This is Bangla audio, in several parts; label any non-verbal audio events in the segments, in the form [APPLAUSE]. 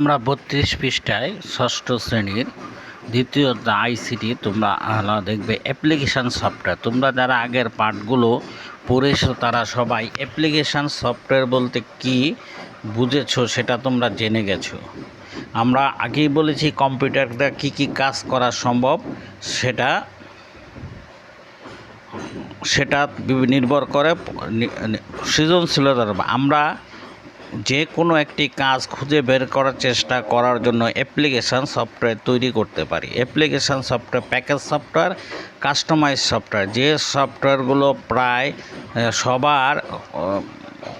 আমরা বত্রিশ পৃষ্ঠায় ষষ্ঠ শ্রেণির দ্বিতীয় আইসিটি তোমরা দেখবে অ্যাপ্লিকেশান সফটওয়্যার তোমরা যারা আগের পাঠগুলো পড়েছো, তারা সবাই অ্যাপ্লিকেশান সফটওয়্যার বলতে কি বুঝেছ সেটা তোমরা জেনে গেছো। আমরা আগেই বলেছি কম্পিউটারটা কী কী কাজ করা সম্ভব, সেটা সেটা নির্ভর করে সৃজনশীলতার আমরা যে কোনো একটি কাজ খুঁজে বের করার চেষ্টা করার জন্য অ্যাপ্লিকেশান সফটওয়্যার তৈরি করতে পারি। Application software package software customize software যে সফটওয়্যারগুলো প্রায় সবার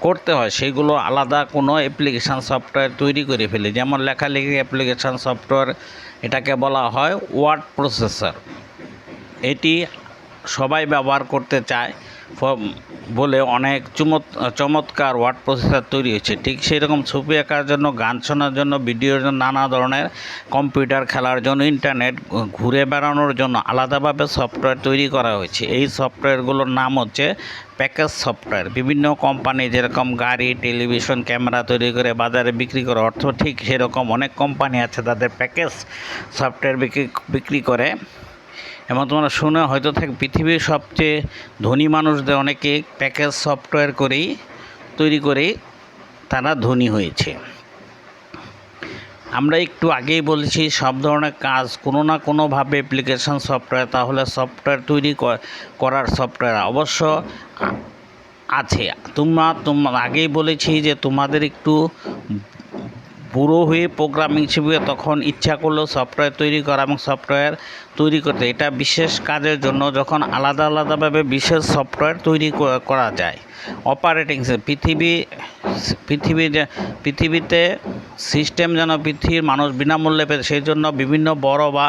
করতে হয়, সেগুলো আলাদা কোনো অ্যাপ্লিকেশান সফটওয়্যার তৈরি করে ফেলি। যেমন লেখালেখি অ্যাপ্লিকেশান সফটওয়্যার এটাকে বলা হয় ওয়ার্ড প্রসেসর এটি সবাই ব্যবহার করতে চায়। বলে অনেক চমৎ চমৎকার ওয়ার্ড প্রসেসার তৈরি হয়েছে। ঠিক সেই রকম ছবি আঁকার জন্য, গান শোনার জন্য ভিডিওর জন্য, নানা ধরনের কম্পিউটার খেলার জন্য ইন্টারনেট ঘুরে বেড়ানোর জন্য আলাদাভাবে সফটওয়্যার তৈরি করা হয়েছে। এই সফটওয়্যারগুলোর নাম হচ্ছে প্যাকেজ সফটওয়্যার বিভিন্ন কোম্পানি যেরকম গাড়ি টেলিভিশন ক্যামেরা তৈরি করে বাজারে বিক্রি করে, অর্থ ঠিক সেরকম অনেক কোম্পানি আছে তাদের প্যাকেজ সফটওয়্যার বিক্রি বিক্রি করে। এবং তোমরা শুনে হয়তো থাক পৃথিবীর সবচেয়ে ধনী মানুষদের অনেকে প্যাকেজ সফটওয়্যার করেই তৈরি করেই তারা ধনী হয়েছে। আমরা একটু আগেই বলেছি, সব ধরনের কাজ, কোনো না কোনোভাবে অ্যাপ্লিকেশন সফটওয়্যার তাহলে সফটওয়্যার তৈরি করার সফটওয়্যার অবশ্য আছে। তোমরা তোমরা আগেই বলেছি যে তোমাদের একটু বুড়ো হয়ে প্রোগ্রামিং শিখবে, তখন ইচ্ছা করলেও সফটওয়্যার তৈরি করা এবং সফটওয়্যার তৈরি করতে। এটা বিশেষ কাজের জন্য যখন আলাদা আলাদাভাবে বিশেষ সফটওয়্যার তৈরি করা যায়। অপারেটিং পৃথিবী পৃথিবী পৃথিবীতে সিস্টেম যেন পৃথিবীর মানুষ বিনামূল্যে পেতে, সেই জন্য বিভিন্ন বড় বা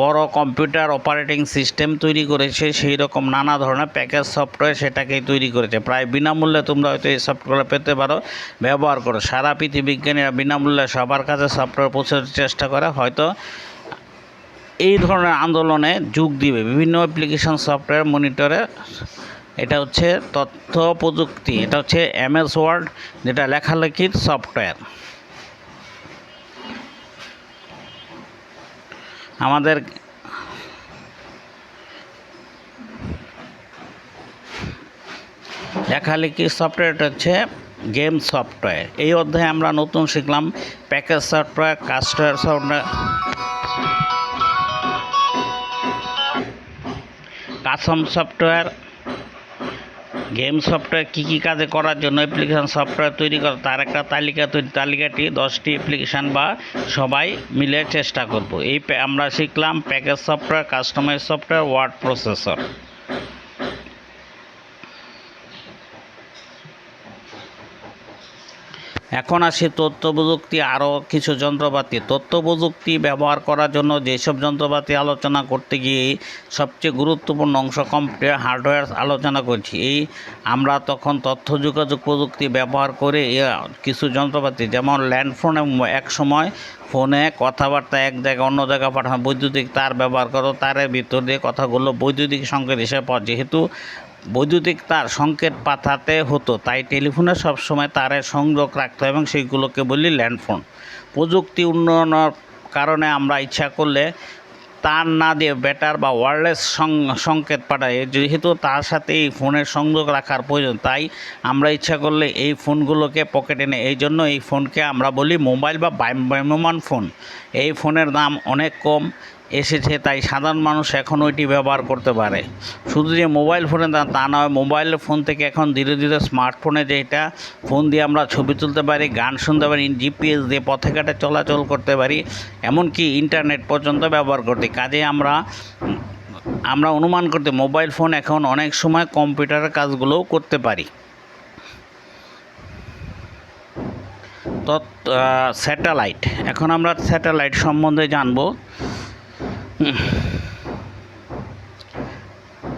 বড় কম্পিউটার অপারেটিং সিস্টেম তৈরি করেছে, সেই রকম নানা ধরনের প্যাকেজ সফটওয়্যার সেটাকেই তৈরি করেছে। প্রায় বিনামূল্যে তোমরা হয়তো এই সফটওয়্যার পেতে পারো, ব্যবহার করো। সারা পৃথিবী বিজ্ঞানীরা বিনামূল্যে সবার কাছে সফটওয়্যার পৌঁছাতে চেষ্টা করে, হয়তো এই ধরনের আন্দোলনে যোগ দিবে। বিভিন্ন অ্যাপ্লিকেশন সফটওয়্যার মনিটরে এটা হচ্ছে তথ্য প্রযুক্তি, এটা হচ্ছে এমএস ওয়ার্ড যেটা লেখালেখির সফটওয়্যার আমাদের লেখালেখি সফটওয়্যারটা হচ্ছে গেম সফটওয়্যার। এই অধ্যায়ে আমরা নতুন শিখলাম প্যাকেজ সফটওয়্যার কাস্টওয়্যার সফটওয়্যার। কাসম সফটওয়্যার গেম সফটওয়্যার কী কী কাজে করার জন্য অ্যাপ্লিকেশান সফটওয়্যার তৈরি করা, তার একটা তালিকা তৈরি তালিকাটি, দশটি অ্যাপ্লিকেশান বা সবাই মিলে চেষ্টা করব। এই আমরা শিখলাম package software customize software word processor এখন আসি তথ্য প্রযুক্তি আরও কিছু যন্ত্রপাতি। তথ্য প্রযুক্তি ব্যবহার করার জন্য যেসব যন্ত্রপাতি আলোচনা করতে গিয়ে সবচেয়ে গুরুত্বপূর্ণ অংশ কম্পিউটার হার্ডওয়্যার আলোচনা করছি। এই আমরা তখন তথ্য যোগাযোগ প্রযুক্তি ব্যবহার করে কিছু যন্ত্রপাতি যেমন ল্যান্ডফোন এক সময় ফোনে কথাবার্তা এক জায়গায় অন্য জায়গায় পাঠানো বৈদ্যুতিক তার ব্যবহার করো, তারের ভিতর দিয়ে কথাগুলো বৈদ্যুতিক সংকেত হিসেবে পাওয়া। যেহেতু বৈদ্যুতিক তার সংকেত পাঠাতে হতো তাই টেলিফোনে সবসময় তারের সংযোগ রাখতে হয় এবং সেইগুলোকে বলি ল্যান্ডফোন প্রযুক্তি উন্নয়নের কারণে আমরা ইচ্ছা করলে তার না দিয়ে ব্যাটার বা ওয়্যারলেস সংকেত পাঠাই যেহেতু তার সাথে এই ফোনের সংযোগ রাখার প্রয়োজন তাই আমরা ইচ্ছা করলে এই ফোনগুলোকে পকেটে নেই এই জন্য এই ফোনকে আমরা বলি মোবাইল বা ভ্রাম্যমান ফোন এই ফোনের দাম অনেক কম এসেছে, তাই সাধারণ মানুষ এখন ওইটি ব্যবহার করতে পারে। শুধু যে মোবাইল ফোনে দাম তা নয়, মোবাইল ফোন থেকে এখন ধীরে ধীরে স্মার্টফোনে যেটা, ফোন দিয়ে আমরা ছবি তুলতে পারি, গান শুনতে পারি, জিপিএস দিয়ে পথে ঘাটে চলাচল করতে পারি, এমনকি ইন্টারনেট পর্যন্ত ব্যবহার করতে। কাজে আমরা আমরা অনুমান করতে, মোবাইল ফোন এখন অনেক সময় কম্পিউটারের কাজগুলোও করতে পারি। তৎ স্যাটেলাইট। এখন আমরা স্যাটেলাইট সম্বন্ধে জানব। [SIGHS]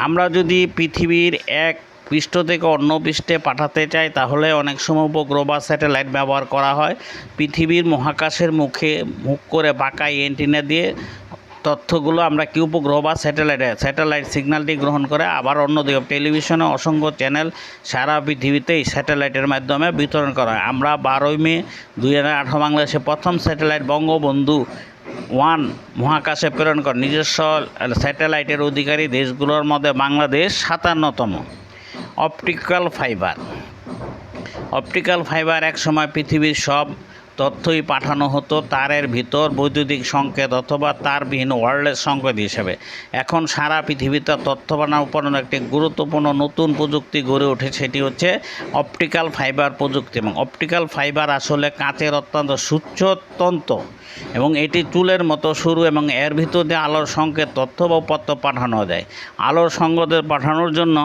আমরা যদি পৃথিবীর এক পৃষ্ঠ থেকে অন্য পৃষ্ঠে পাঠাতে চাই, তাহলে অনেক সময় উপগ্রহ বা স্যাটেলাইট ব্যবহার করা হয়। পৃথিবীর মহাকাশের মুখে মুখ করে বাঁকা এন্টিনা দিয়ে তথ্যগুলো আমরা কি উপগ্রহ বা স্যাটেলাইটে, স্যাটেলাইট সিগন্যালটি গ্রহণ করে আবার অন্যদিকে টেলিভিশনে অসংখ্য চ্যানেল সারা পৃথিবীতে এই স্যাটেলাইটের মাধ্যমে বিতরণ করা হয়। আমরা বারোই মে দুই হাজার আঠারো বাংলাদেশে প্রথম স্যাটেলাইট বঙ্গবন্ধু ওয়ান মহাকাশে প্রেরণ করে। নিজস্ব স্যাটেলাইটের অধিকারী দেশগুলোর মধ্যে Bangladesh সাতান্নতম। Optical fibre. Optical fibre একসময় পৃথিবীর সব তথ্যই পাঠানো হতো তারের ভিতর, বৈদ্যুতিক সংকেত অথবা তারবিহীন ওয়্যারলেস সংকেত হিসেবে। এখন সারা পৃথিবীতে তথ্য উপর একটি গুরুত্বপূর্ণ নতুন প্রযুক্তি গড়ে ওঠে সেটি হচ্ছে অপটিক্যাল ফাইবার প্রযুক্তি। এবং অপটিক্যাল ফাইবার আসলে কাঁচের অত্যন্ত সূচ্যতন্ত্র এবং এটি চুলের মতো শুরু এবং এর ভিতর দিয়ে আলোর সংকেত, তথ্য বা উপাত্ত পাঠানো যায়। আলোর সংকেত পাঠানোর জন্য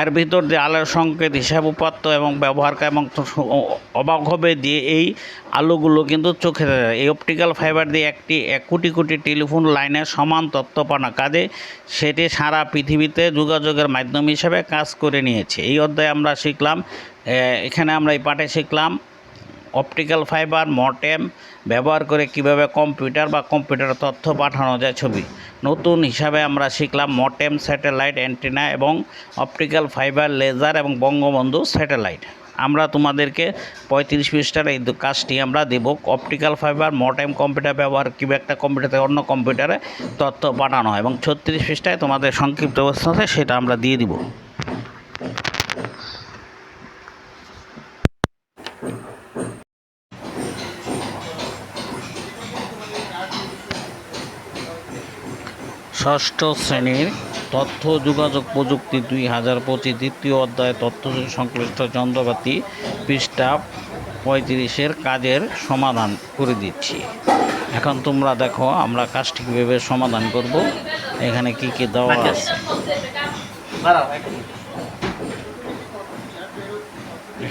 এর ভিতর দিয়ে আলোর সংকেত, হিসাব উপাত্ত এবং ব্যবহার এবং তো সু- অ- অবাক হবে দিয়ে এই আলোগুলো কিন্তু চোখে যায়। এই অপটিক্যাল ফাইবার দিয়ে একটি, এক কোটি কোটি টেলিফোন লাইনের সমান তথ্য পানা। কাজে সেটি সারা পৃথিবীতে যোগাযোগের মাধ্যম হিসেবে কাজ করে নিয়েছে। এই অধ্যায়ে আমরা শিখলাম এখানে আমরা এই পাঠে শিখলাম অপটিক্যাল ফাইবার মটেম ব্যবহার করে কীভাবে কম্পিউটার বা কম্পিউটার তথ্য পাঠানো যায় ছবি। নতুন হিসাবে আমরা শিখলাম মটেম স্যাটেলাইট অ্যান্টেনা এবং অপটিক্যাল ফাইবার লেজার এবং বঙ্গবন্ধু স্যাটেলাইট। আমরা তোমাদেরকে পঁয়ত্রিশ পৃষ্ঠার এই কাজটি আমরা দেব। অপটিক্যাল ফাইবার মটেম কম্পিউটার ব্যবহার কীভাবে একটা কম্পিউটার থেকে অন্য কম্পিউটারে তথ্য পাঠানো হয় এবং ছত্রিশ পৃষ্ঠায় তোমাদের সংক্ষিপ্ত আছে, সেটা আমরা দিয়ে দিব। ষষ্ঠ শ্রেণির তথ্য যোগাযোগ প্রযুক্তি দুই হাজার পঁচিশ দ্বিতীয় অধ্যায় তথ্য সংশ্লিষ্ট যন্ত্রপাতি পৃষ্ঠা পঁয়ত্রিশের কাজের সমাধান করে দিচ্ছি। এখন তোমরা দেখো আমরা কাজটি কীভাবে সমাধান করব এখানে কি কি দেওয়া আছে?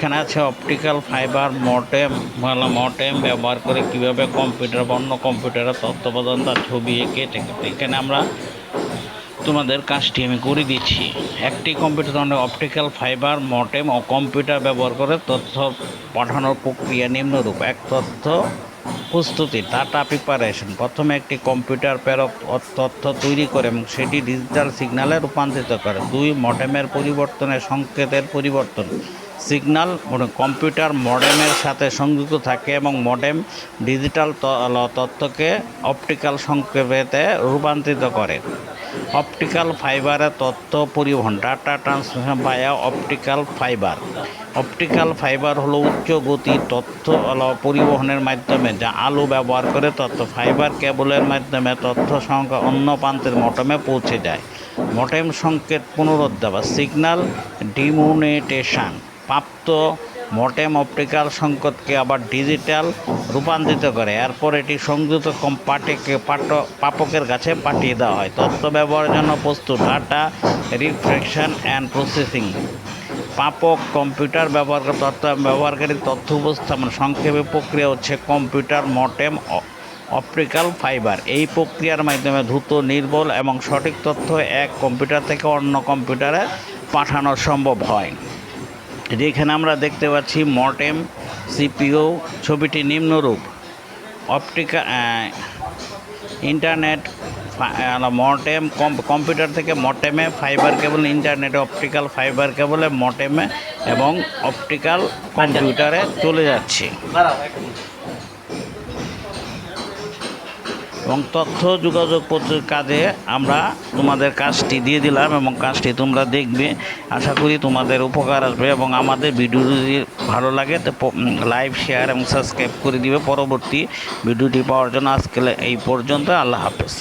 এখানে আছে অপটিক্যাল ফাইবার মটেম ভালো মটেম ব্যবহার করে কীভাবে কম্পিউটার বা অন্য কম্পিউটারের প্রদান তার ছবি এঁকে এখানে আমরা তোমাদের কাজটি আমি করে দিচ্ছি। একটি কম্পিউটার অনেক অপটিক্যাল ফাইবার মটেম ও কম্পিউটার ব্যবহার করে তথ্য পাঠানোর প্রক্রিয়া নিম্নরূপ। এক তথ্য প্রস্তুতি ডাটা প্রিপারেশন প্রথমে একটি কম্পিউটার প্রেরক তথ্য তৈরি করে এবং সেটি ডিজিটাল সিগন্যালে রূপান্তরিত করে। দুই মডেমের পরিবর্তনে সংকেতের পরিবর্তন। সিগন্যাল মানে কম্পিউটার মডেমের সাথে সংযুক্ত থাকে এবং মডেম ডিজিটাল তথ্যকে অপটিক্যাল সংকেতে রূপান্তরিত করে। অপটিক্যাল ফাইবারের তথ্য পরিবহন, data transmission via optical fibre. Optical fibre হলো উচ্চ গতি তথ্য পরিবহনের মাধ্যমে যা আলো ব্যবহার করে তথ্য ফাইবার কেবলের মাধ্যমে তথ্য সংখ্যা অন্য প্রান্তের মটমে পৌঁছে যায়। মটেম সংকেত পুনরুদ্ধার বা ডিমোনেটেশন। প্রাপ্ত মটেম অপটিক্যাল সংকেতকে আবার ডিজিটাল রূপান্তরিত করে। এরপর এটি সংযুক্ত কম পাটেকে পাঠ প্রাপকের কাছে পাঠিয়ে দেওয়া হয়। তথ্য ব্যবহারের জন্য প্রস্তুত। Data reflection and processing. পাপক computer ব্যবহার করে তথ্য ব্যবহারকারী তথ্য উপস্থাপন, সংক্ষেপে প্রক্রিয়া হচ্ছে কম্পিউটার মটেম অ- অপটিক্যাল ফাইবার। এই প্রক্রিয়ার মাধ্যমে দ্রুত, নির্ভুল এবং সঠিক তথ্য এক কম্পিউটার থেকে অন্য কম্পিউটারে পাঠানো সম্ভব হয়। যেখানে আমরা দেখতে পাচ্ছি মডেম সিপিও, ছবিটি নিম্নরূপ। অপটিকা ইন্টারনেট মটেম কম্পিউটার থেকে মটেমে ফাইবার কেবল, ইন্টারনেটে অপটিক্যাল ফাইবার কেবলে মটেমে এবং অপটিক্যাল কম্পিউটারে চলে যাচ্ছে। এবং তথ্য যোগাযোগ কাজে আমরা তোমাদের কাজটি দিয়ে দিলাম এবং কাজটি তোমরা দেখবে। আশা করি তোমাদের উপকার আসবে এবং আমাদের ভিডিও যদি ভালো লাগে, তো লাইভ শেয়ার এবং সাবস্ক্রাইব করে দিবে। পরবর্তী ভিডিওটি পাওয়ার জন্য আজকে এই পর্যন্ত আল্লাহ হাফেজ।